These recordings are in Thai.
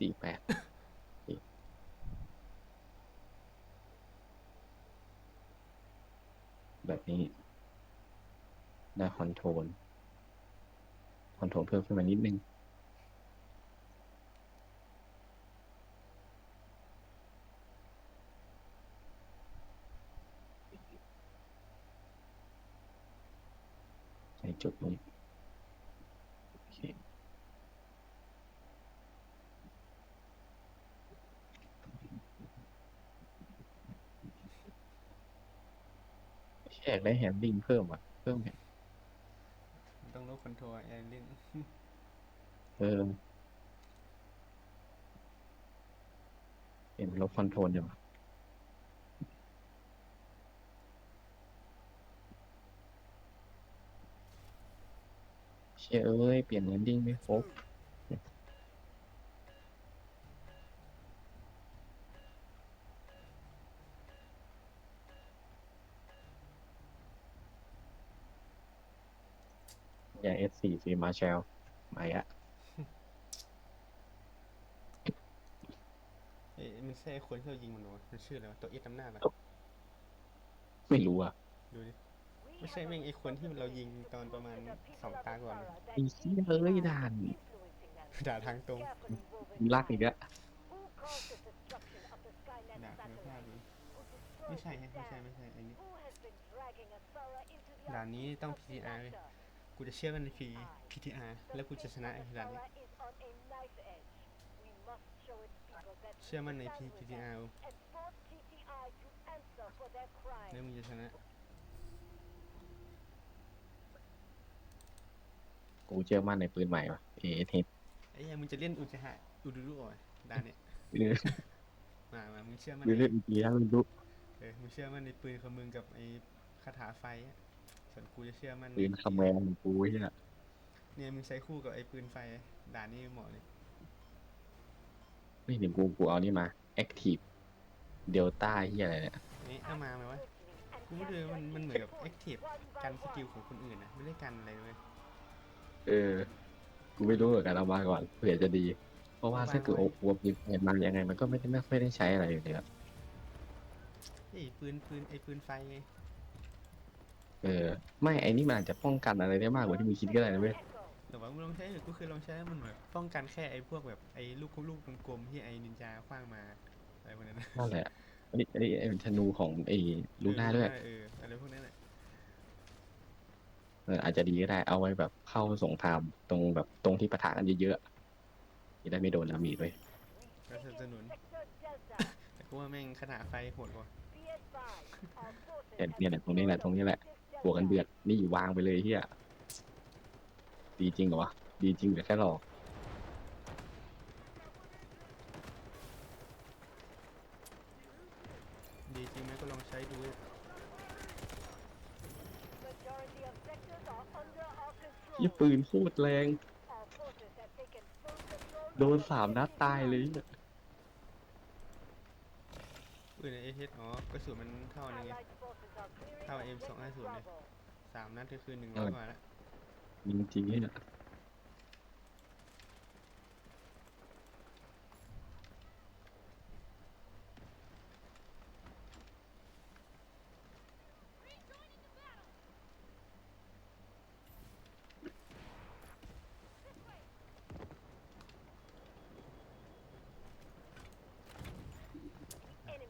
สี่แปดแบบนี้ได้คอนโทรลคอนโทรลเพิ่มขึ้นมานิดนึงในจุดนี้โอเคอยากได้แฮนดิ้งเพิ่มอะ เพิ่มแฮนต้องลดคอนโทรลแอนลินเออเห็นลบคอนโทรลอยู่เชื่อเอ้ย เปลี่ยนแฮนดิ้งไม่ครบ ย่าง S4 ซีมาเชลมาอะเอ้ยมันใช่คนที่เรายิงมันเหรอวะมันชื่ออะไรวะตัวเอสนำหน้าปะไม่รู้อะดูดิ ไม่ใช่แม่งไอคนที่เรายิงตอนประมาณสองตาก่อนไอ้เชี่ยเอ้ยด่านด่าทางตรงลากอีกแล้วด่าคุณภาพดีไม่ใช่ฮะไม่ใช่ไม่ใช่อันนี้ด่านนี้ต้อง PTR เว้ย กูจะเชื่อมันใน P PTR แล้วกูจะชนะไอ้ด่านนี้เชื่อมั่นใน P PTR แล้วมึงจะชนะ กูเชื่อมั่นในปืนใหม่ว่ะเอเทสไอ้เหี้ยังมึงจะเล่นอุจหะอุดุรุอะด่านเนี้ยหรือมามามึงเชื่อมั่นหรือในเล่นอีกทีแล้วไม่รู้เออมึงเชื่อมั่นในปืนของมึงกับไอ้คาถาไฟอะ ส่วนกูจะเชื่อมั่นในปืนคาแมนของกูเนี่ยเนี่ยมึงใช้คู่กับไอ้ปืนไฟด่านนี้เหมาะเลยไม่ถึงกูกูเอานี่มาแอคทีฟเดลต้าเฮียอะไรเนี่ยนี่เอามาไหมวะกูไม่รู้เลยมันมันเหมือนกับแอคทีฟกันสกิลของคนอื่นนะไม่ได้กันอะไรเลยเออ กูไม่รู้เหมือนกันเอามาก่อนเผื่อจะดี เพราะว่าถ้าเกิดโอ้โหปืนเห็นมันยังไง มันก็ไม่ได้ไม่ค่อยได้ใช้อะไรอยู่เลยอะไอ้ยปืนปืนไอ้ปืนไฟไง เออ ไม่ไอ้นี่มันอาจจะป้องกันอะไรได้มากกว่าที่มึงคิดก็ได้นะเว้ยแต่ว่ามึงลองใช้เถอะกูเคยลองใช้แล้วมันแบบป้องกันแค่ไอ้พวกแบบไอ้ลูกลูกกลมๆที่ไอ้นินจาคว้างมาอะไรพวกนั้นนะนั่นแหละอันนี้อันนี้ไอ้ธนูของไอ้ลูน่าด้วยเอออะไรพวกนั้นแหละเอออาจจะดีก็ได้เอาไว้แบบเข้าสงครามตรงแบบตรงที่ปะทะกันเยอะๆจะได้ไม่โดนดาเมีด้วยก็สนับสนุนแต่กูว่าแม่งขนาดไฟโหดกว่าแต่เนี่ยแหละตรงนี้แหละตรงนี้แหละ บวกกันเดือดนี่วางไปเลยเฮียดีจริงเหรอวะดีจริงหรือแค่หลอกดีจริงไหมก็ลองใช้ดูยี่ปืนโคตรแรง โดนสามนัดตายเลยเนี่ยปืนไอเอสอ๋อกระสุนมันเท่านึงไง เท่า M250 เลยสามนัดก็คือหนึ่งร้อยกว่าแล้วยิงจริงเนี่ย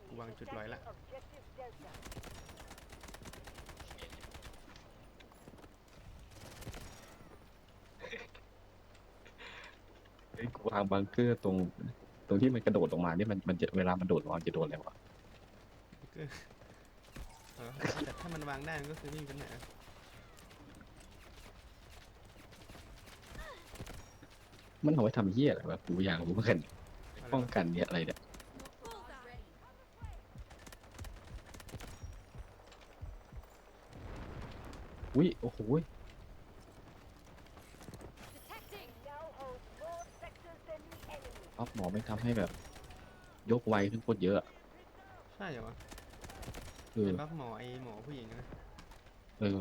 กูวางจุดร้อยละ ไอ้ยกู วางบังเกอร์ตรง ตรงที่มันกระโดดลงมาเนี่ยมันมันจะเวลามันโดดลงมามันจะโดนอะไรวะก็เออแต่ถ้ามันวางได้มันก็คือไม่มีปัญหามันเอาไว้ทำเหี้ยอะไรวะกูอยากรู้เหมือนกันเอาป้ละองกันเนี่ยอะไรเนี่ยอุ้ยโอ้โห อัพหมอไม่ทำให้แบบ ยกไวขึ้นโคตรเยอะอะใช่เหรอวะเออเป็นบัฟหมอไอหมอผู้หญิงนะเออ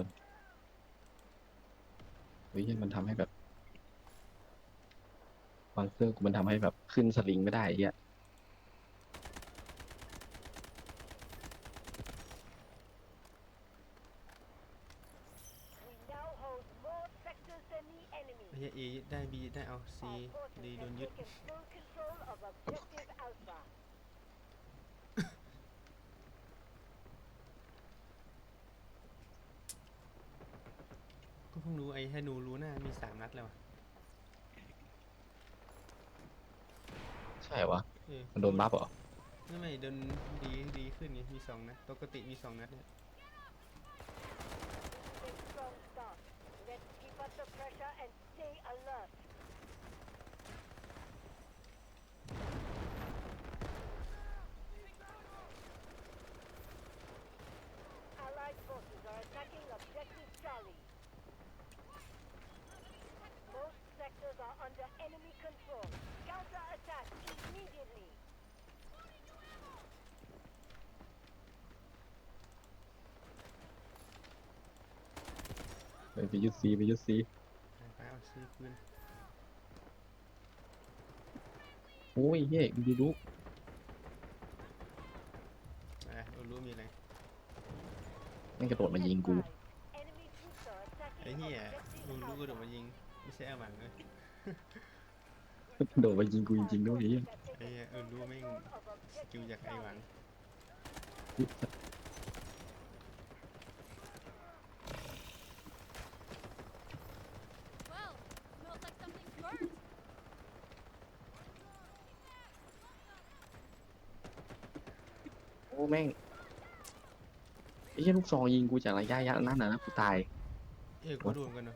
เฮ้ยมันทำให้แบบความฟังเครื่องกูมันทำให้แบบขึ้นสลิงไม่ได้ไอ้เฮียไอ้เหี้ยเอได้บีได้เอาซีดีโดนยึด ก็ เพิ่งรู้ไอ้ให้หนูรู้หน้ามีสามนัดแล้วอะใช่เหรอวะเออมันโดนบัฟเหรอไม่ไม่โดนดีดีขึ้นไงมีสองนัดปกติมีสองนัดเนี่ย Allied forces are attacking objective Charlie. Under enemy control. Counter-attack immediately. ไปไปยึดซีไปยึดซีไปไปเอาซื้อปืนโอ้ยเฮ้ยมึงดูดูอะไรเอารู้มีอะไรแม่งกระโดดมายิงกู Enemy troops are ไอ้ attacking เหี้ย objective รู้รู้ก็โดด Alpha. มายิง ไม่ใช่อาหวังเลย โดดมายิงกูจริงๆด้วยไอ้เหี้ยไอ้เหี้ยเออรู้แม่งสกิลจากไอ้หวัง Well, smells like something's burnt. โอ้แม่งไอ้เหี้ยลูกซองยิงกูจากระยะยะนั่นน่ะนะกูตายเอ้ยกูโดนกันเนาะ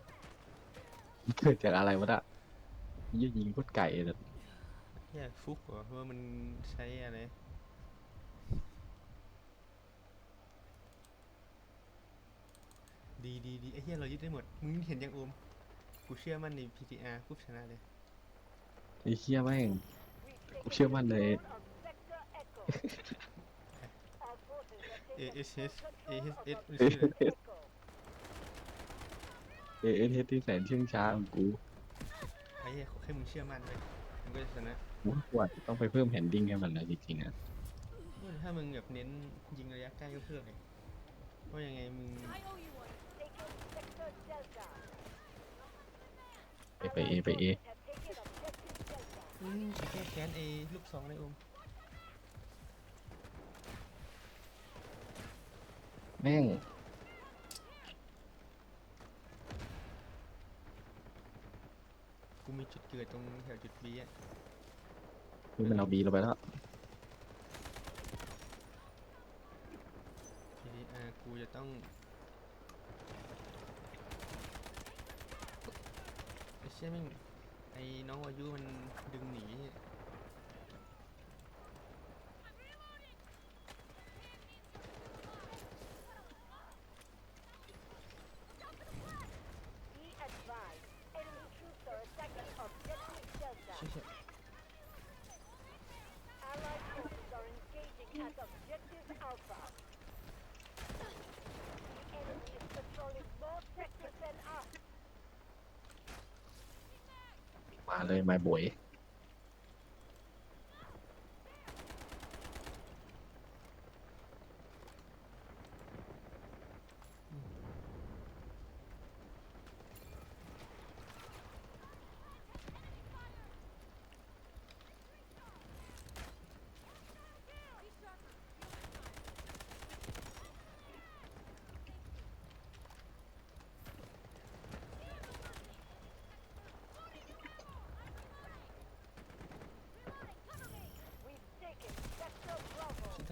เกิดจากอะไรวะน่ะเหี้ย ยิงโคตรไก่เลยเหี้ยฟุกเหรอเพราะว่ามันใช้อะไรดีดีดีไอ้เหี้ยเรายึดได้หมด มึงเห็นยังโอม กูเชื่อมั่นใน PTR ปุ๊บชนะเลย ไอ้เหี้ยแม่ง We've กูเชื่อมั่นเลย control of Sector Echo. Our forces have taken ASS full control ASS of มันชื่ออะไร Objective Echo. เอเอเทสที่แสนเชื่องช้าของกูไอ้เหี้ยแค่มึงเชื่อมั่นเลยมันก็จะชนะกูว่าต้องไปเพิ่มแฮนดิ้งให้มันแล้วจริงๆอะเออถ้ามึงแบบเน้นยิงระยะใกล้ก็เพิ่มเลยเพราะยังไงมึง I owe you one. Taken Sector Delta. ไปไปเอไปเอ Have taken Objective Delta. อืมจะแก้แค้นไอ้ลูกสองเลยโอมแม่ง กูมีจุดเกิดตรงแถวจุดบีอะนี่มันเอาบีเราไปแล้ว ทีนี้อ่ากูจะต้องไอ้เชี่ยแม่งไอ้น้องวายุมันดึงหนีเนี่ย Be advised, enemy troops are attacking Objective Delta. เชี่ยเชี่ย Allied forces are engaging at Objective Alpha. The enemy is controlling more sectors than us. มาเลยมาบวย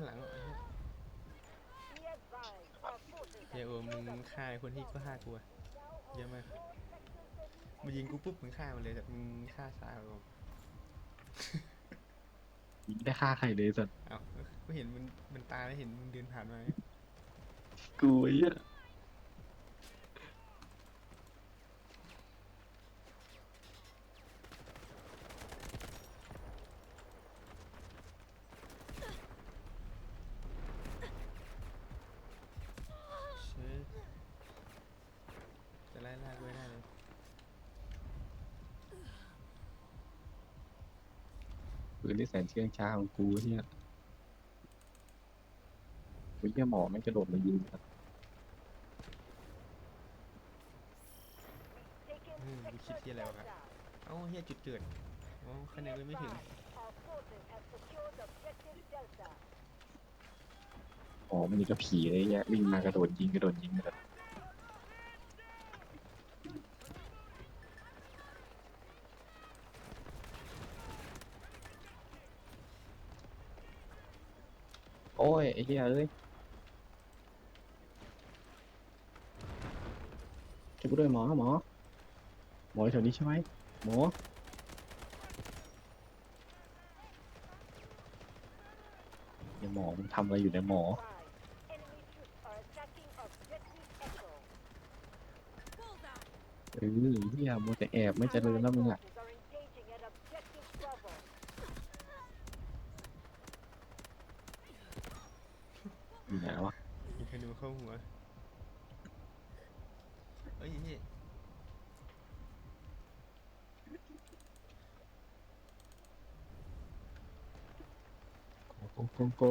างหลังอะ Be advised, our forces เฮีย have โอมมึงฆ่าไอ้คนที่ก็ฆ่ากูอะเยอะมากมายิงกูปุ๊บมึงฆ่ามันเลยแต่มึงฆ่าช้ากว่ากูยิงไม่ได้ฆ่าใครเลยสัตว์เอ้าก็เห็นมันมันตายแล้วเห็นมึงเดินผ่านมากูไอ้เหี้ยเชยจะไล่ล่ากูไม่ได้เลย นที่แสนเชื่องช้าของกูเนี่ยไอ้เหี้ยหมอแม่งกระโดดมายิงครับ Taken อืมกูคิด sector ที่อะไรวะ Delta. เอ้าเฮียจุดเกิดอ๋อคะแนนเลยไม่ถึง Our forces have secured objective Delta. หมอมันนี่ก็ผีเลยเนี่ยวิ่งมากระโดดยิงกระโดดยิงกระโดด อ้ยไอ้เหี้ยเอ้ยช่วยกูด้วยหมอหมอหมออยู่แถวนี้ใช่ไหมหมอเนี่ยหมอมันทำอะไรอยู่ในยหมอ เออเฮียมัวแต่แอบไม่เจริญแล้วมึงอะ engaging at objective Bravo. อยู่ ไหนวะมีธนูเข้าหัวเอ้ยเฮ้ยโกโกโก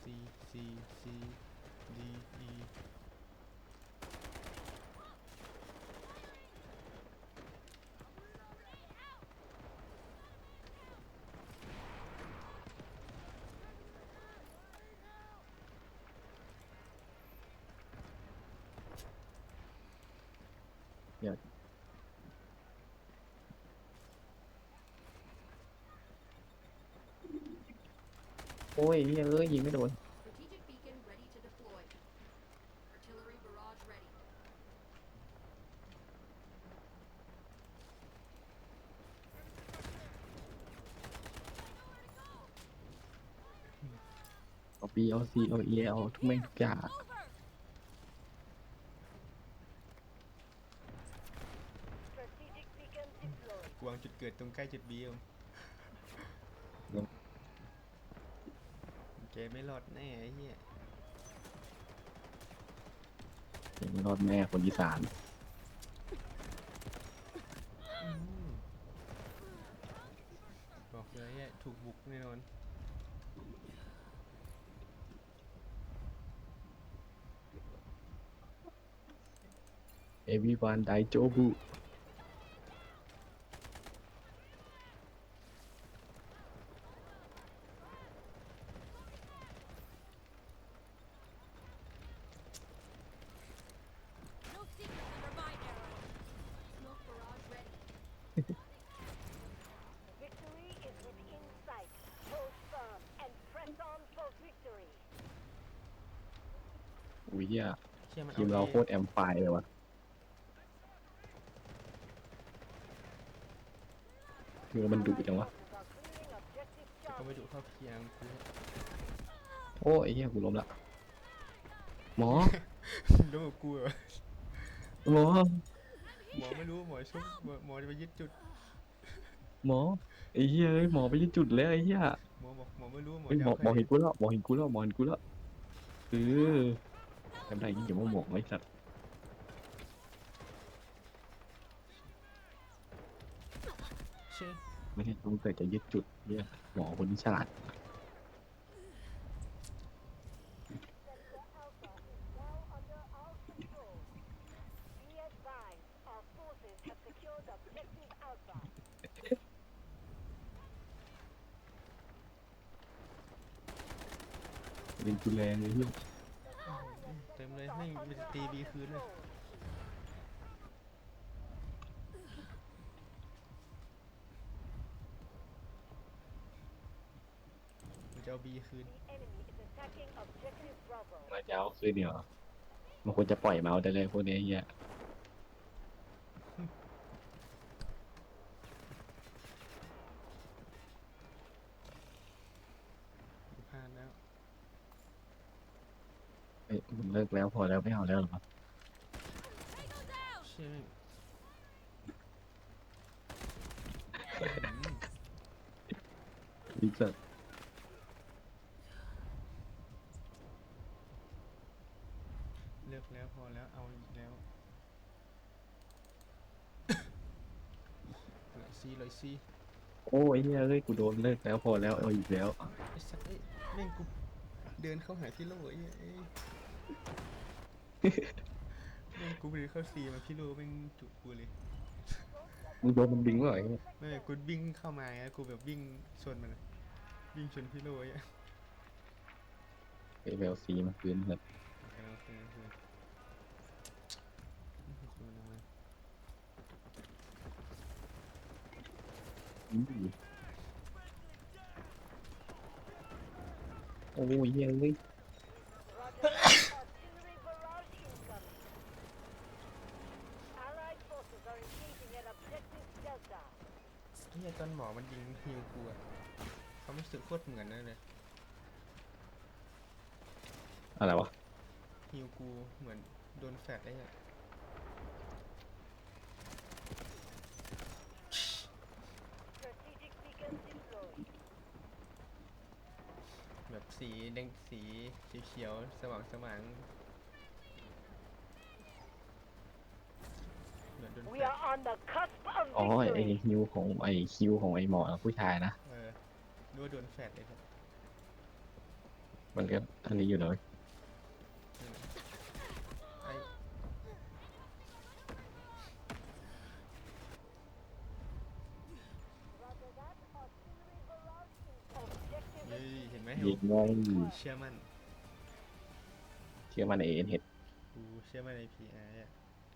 ซีซีซีดีอีโอ้ยเฮียเอ้ยยิงไม่โดน Strategic beacon ready to deploy. Artillery barrage ready. เอาปีเอาซีเอาเอเอาทุกแม่งทุกอย่าง Over. Strategic beacon deployed. กวางจุด เกิดตรงใกล้จุดบีเอ็มยังแกไม่รอดแน่ไอ้เหี้ยยังไม่รอดแม่คนอีสานอืมบอกเลยไอ้ถูกบุกแน่นอน เอวีวันไดโจบุ No secrets under my arrow. Smoke barrage ready. Victory is within sight. Hold firm and press on for victory. อุ้ยเฮีย เชี่ยมันทีมเราอโคตรแอมไฟเลยวะคือมันดุจังวะ Forces are clearing objective ก็ไม่ Charlie. ดุเท่าเคียงกูโอ้ยไอ้เฮียกูล้มละหมอรู้กับกูเหรอหมอหมอไม่รู้หมอชุบหมอหมอจะไปยึดจุด หมอไอ้เฮียเอ้ยหมอไปที่จุดแล้วไอ้เฮียหมอบอกหมอไม่รู้หมอเฮ้ยจะหมอเอาหมอใครเห็นกูแล้วหมอเห็นกูแล้วหมอเห็นกูแล้วเออ จำได้ยิ่งอย่าว่าหมอไอ้สัตว์เชี่ยไม่ใช่ต้องเกิดจะยึดจุดเนี่ยหมอคนนี้ฉลาด Sector Alpha is now under our control. Be advised, our forces have secured objective Alpha. เล่นกูแรงเลยเฮีย เต็มเลยไม่มีจะตีบีคืนเลย มัน จะเอาบีคืน The enemy is attacking objective Bravo. มาจะเอาคืนเนี่ยเหรอมันควรจะปล่อยเมาส์ได้เลยพวกเนี้ยเฮียพลาดแล้ว เอ้ยมันเลิกแล้วพอแล้วไม่เอาแล้วเหรอ Tango down. เชี่ยแม่งอื้อหือ ดิสัต เลิกแล้วพอแล้วเอาอีกแล้วลอยซีลอยซีโอ้ยเหี้ยเอ้ยกูโดนเลิกแล้วพอแล้วเอาอีกแล้วไอ้สัตว์เอ้ยแม่งกูเดินเข้าหาพี่โลไอ้เหี้ยเอ้ยแม่งกูเดินเข้าซีมาพี่โลแม่งจุกกูเลยมึงโดนมันบิงเหรอไอ้เหี้ยไม่กูวิ่งเข้ามาไงกูแบบวิ่งชนมันอะวิ่งชนพี่โลไอ้เหี้ยไอ้แววซีมาคืนแบบเอาโอเคโอเคอื้อหือคุณเอามา อื้อ โอ้ยเหี้ยเอ้ย Roger that. Artillery barrage incoming. Allied forces are engaging at objective Delta. ไอ้เหี้ยตอนหมอมันยิงฮิวกูอะเขาไม่รู้สึกโคตรเหมือนนั่นเลยอะไรวะฮิวกูเหมือนโดนแฟดไอ้เหี้ย Strategic beacons deployed. แบบ สีแดงสีเขียวๆสว่างสว่างเหมือนโดน We แฟด are on the cusp of อ๋อไอ้ victory. ฮิวของไอ้คิวของไอ้หมอผู้ชายนะ เออนึกว่าโดนแฟดเลยครับมันก็อันนี้อยู่เลย ไอ้ Roger that. Artillery barrage incoming. Objective เฮ้ ยเห็นไหมยิงไงเชื่อมั่นเชื่อมันเอ็นเห็ดกูเชื่อมั่นใน PR อะ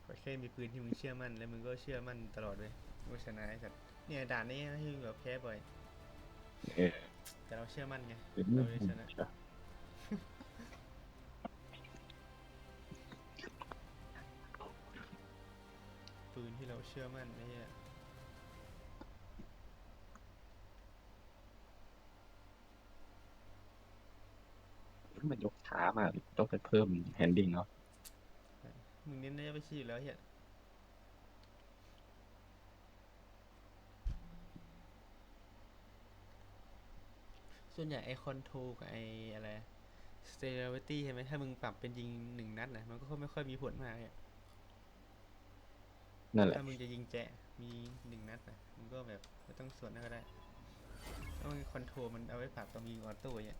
ขอแค่มีปืนที่มึงเชื่อมั่นแล้วมึงก็เชื่อมั่นตลอดเลยว่าชนะไอ้สัตว์เนี่ยด่านนี้ให้มึงแบบแพ้บ่อย เออแต่เราเชื่อมั่นไงเป็นเราเลยชนะปืนที่เราเชื่อมั่นไอ้เนี่ย มันยกช้ามากต้องไปเพิ่มแฮนดิ้งเนาะมึงเน้นได้ไปชี้อยู่แล้วเฮียส่วนใหญ่ไอคอนโทรกับไออะไรสเต r ร t y ใช่ไหมถ้ามึงปรับเป็นยิงหนึ่งนัดนะมันก็ไม่ค่อยมีผลมากอะนั่นแหละถ้ามึงจะยิงแจะมีหนึ่งนัดนะมึงก็แบบไม่ต้องสวนนั่นก็ได้ถ้ามึงคอนโทรมันเอาไว้ปรับตอนยิงออโต้เนี่ย